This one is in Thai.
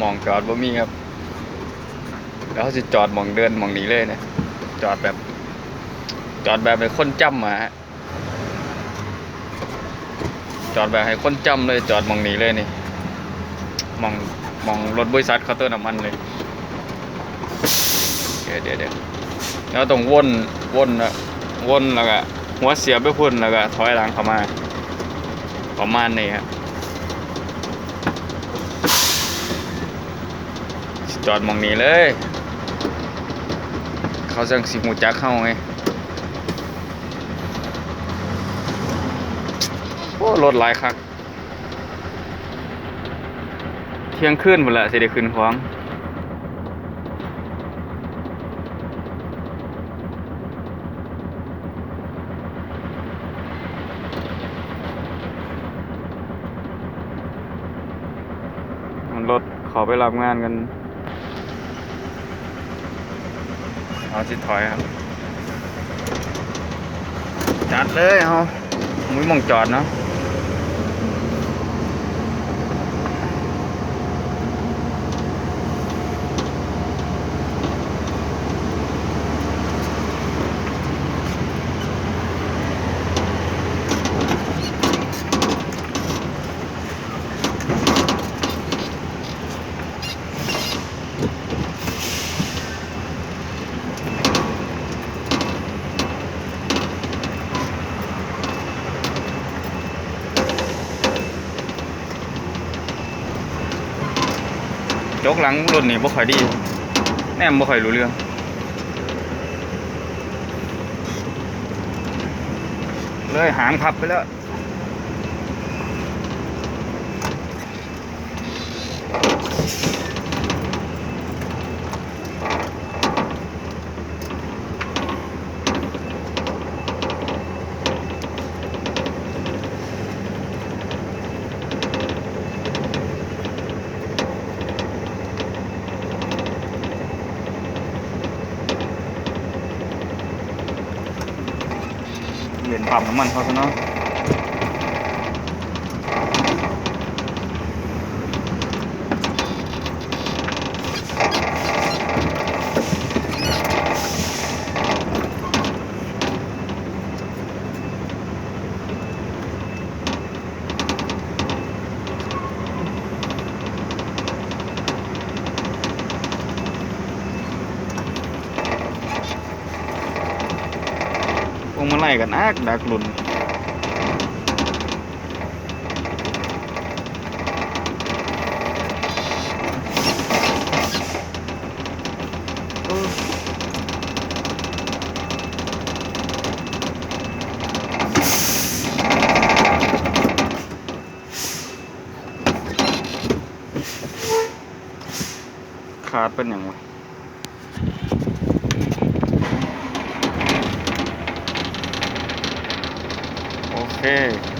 มองจอดบ่มีครับ แล้วเขาจะจอดมองเดินมองหนีเลยนะจอดแบบ จอดแบบให้คนจำมาฮะ จอดแบบให้คนจำเลย จอดมองหนีเลยนี่มองมองรถบริษัทเคาน์เตอร์น้ำมันเลย เดี๋ยวเดี๋ยวเดี๋ยวแล้วต้องวนวนนะวนแล้วก็หัวเสียบไปพุ่นแล้วก็ถอยหลังเข้ามา ประมาณนี้ครับ จอดมองนี้เลย เขาจังสิหูจักเข้าไงโอ้รถหลายคักเที่ยงคืนหมดละสิได้ขึ้นของมันรถขอไปรับงานกัน เอาสิถอยครับ จัดเลยเอามุ้ยมองจอดเนาะ จกหลังรถนี่บ่ค่อยดี แนมบ่ค่อยรู้เรื่องเลยหางพับไปแล้ว เรียนปั๊มน้ำมันเขาซะเนาะ งมาไล่กันอักดักหลุนขาดเป็นอย่างวะ โอเค